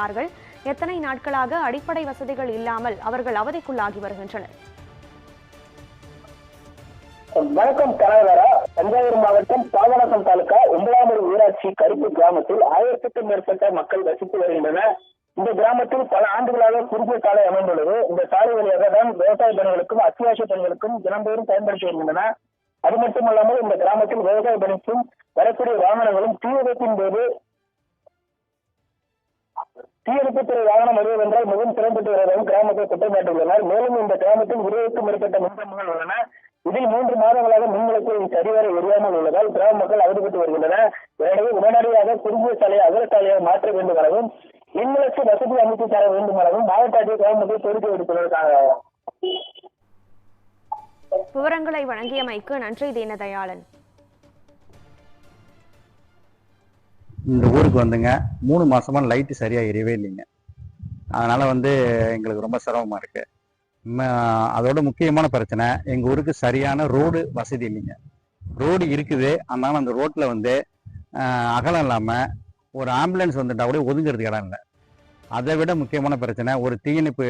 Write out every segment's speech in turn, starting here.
வருகிறார்கள் எத்தனை நாட்களாக அடிப்படை வசதிகள் இல்லாமல் அவர்கள் அவதிக்குள்ளாகி வருகின்றனர். வணக்கம் தலைவரா. தஞ்சாவூர் மாவட்டம் பாபநாசம் தாலுகா ஒன்பதாம் ஊராட்சி கருப்பு கிராமத்தில் ஆயிரத்துக்கும் மேற்பட்ட மக்கள் வசித்து வருகின்றனர். இந்த கிராமத்தில் பல ஆண்டுகளாக குறுகிய சாலை அமைந்துள்ளது. இந்த சாலை வழியாக தான் விவசாய பணிகளுக்கும் அத்தியாவசிய பணிகளுக்கும் தினந்தோறும் பயன்படுத்தி வருகின்றன. அது மட்டுமல்லாமல் இந்த கிராமத்தில் விவசாய பணிக்கும் வரக்கூடிய வாகனங்களும் தீவிரத்தின் போது தீயணைப்புத்துறை வாகனம் வருவதென்றால் மிகவும் திறம்பட்டு வருவதாகவும் கிராமத்தில் குற்றம் மேலும் இந்த கிராமத்தில் இருபதுக்கும் மேற்பட்ட மின்கம்பங்கள் உள்ளன. இதில் மூன்று மாதங்களாக மின்விளக்கு சரிவர எரியாமல் உள்ளதால் கிராம மக்கள் அவதிப்பட்டு வருகின்றனர். எனவே உடனடியாக குறுகிய சாலையை அகல சாலையாக மாற்ற வேண்டும் எனவும் மின்விளக்கு வசதி அமைத்து தர வேண்டும் எனவும் மாவட்ட ஆட்சியர் கிராம மக்கள் கோரிக்கை விடுத்துள்ளதற்காக. விவரங்களை வழங்கியமைக்கு நன்றி தீனதயாளன். இந்த ஊருக்கு வந்துங்க. மூணு மாசமா லைட்டு சரியா எரியவே இல்லைங்க. அதனால வந்து எங்களுக்கு ரொம்ப சிரமமா இருக்கு. அதோட முக்கியமான பிரச்சனை எங்க ஊருக்கு சரியான ரோடு வசதி இல்லைங்க. ரோடு இருக்குது. அதனால அந்த ரோட்ல வந்து அகலம் இல்லாம ஒரு ஆம்புலன்ஸ் வந்துட்டா கூட ஒதுங்கிறதுக்கு இடம் இல்லை. அதை விட முக்கியமான பிரச்சனை ஒரு தீயணைப்பு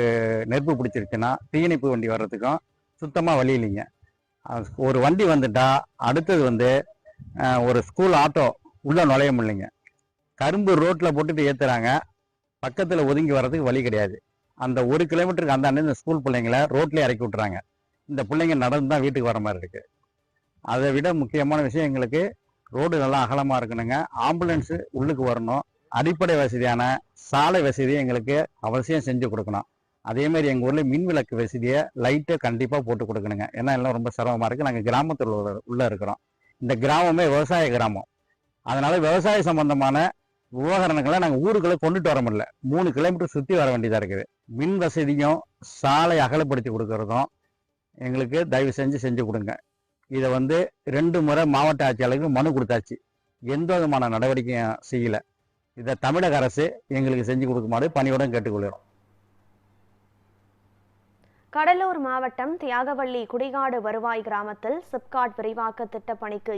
நெருப்பு பிடிச்சிருச்சுன்னா தீயணைப்பு வண்டி வர்றதுக்கும் சுத்தமாக வழி இல்லைங்க. ஒரு வண்டி வந்துட்டா அடுத்தது வந்து ஒரு ஸ்கூல் ஆட்டோ உள்ளே நுழைய முடியலைங்க. கரும்பு ரோட்டில் போட்டுட்டு ஏற்றுறாங்க பக்கத்தில் ஒதுங்கி வர்றதுக்கு வழி கிடையாது. அந்த ஒரு கிலோமீட்டருக்கு அந்த அண்ணன் இந்த ஸ்கூல் பிள்ளைங்களை ரோட்லேயே இறக்கி விட்றாங்க இந்த பிள்ளைங்க நடந்து தான் வீட்டுக்கு வர மாதிரி இருக்குது அதை விட முக்கியமான விஷயம் எங்களுக்கு ரோடு நல்லா அகலமாக இருக்கணுங்க. ஆம்புலன்ஸு உள்ளுக்கு வரணும். அடிப்படை வசதியான சாலை வசதி எங்களுக்கு அவசியம் செஞ்சு கொடுக்கணும். அதேமாதிரி எங்கள் ஊரில் மின் விளக்கு வசதியை லைட்டை கண்டிப்பாக போட்டு கொடுக்கணுங்க. ஏன்னா எல்லாம் ரொம்ப சிரமமாக இருக்குது நாங்கள் கிராமத்தில் உள்ள- இருக்கிறோம். இந்த கிராமமே விவசாய கிராமம். அதனால் விவசாய சம்பந்தமான உபகரணங்களை நாங்கள் ஊருக்குள்ளே கொண்டுட்டு வர முடியல. மூணு கிலோமீட்டர் சுற்றி வர வேண்டியதாக இருக்குது. மின் வசதியும் சாலை அகலப்படுத்தி கொடுக்கறதும் எங்களுக்கு தயவு செஞ்சு செஞ்சு கொடுங்க. இதை வந்து ரெண்டு முறை மாவட்ட ஆட்சியாளருக்கு மனு கொடுத்தாச்சு. எந்த விதமான நடவடிக்கையும் செய்யல. இதை தமிழக அரசு எங்களுக்கு செஞ்சு கொடுக்குமாறு பணியுடன் கேட்டுக்கொள்கிறோம். கடலூர் மாவட்டம் தியாகவள்ளி குடிகாடு வருவாய் கிராமத்தில் சிப்காட் விரிவாக்க திட்டப்பணிக்கு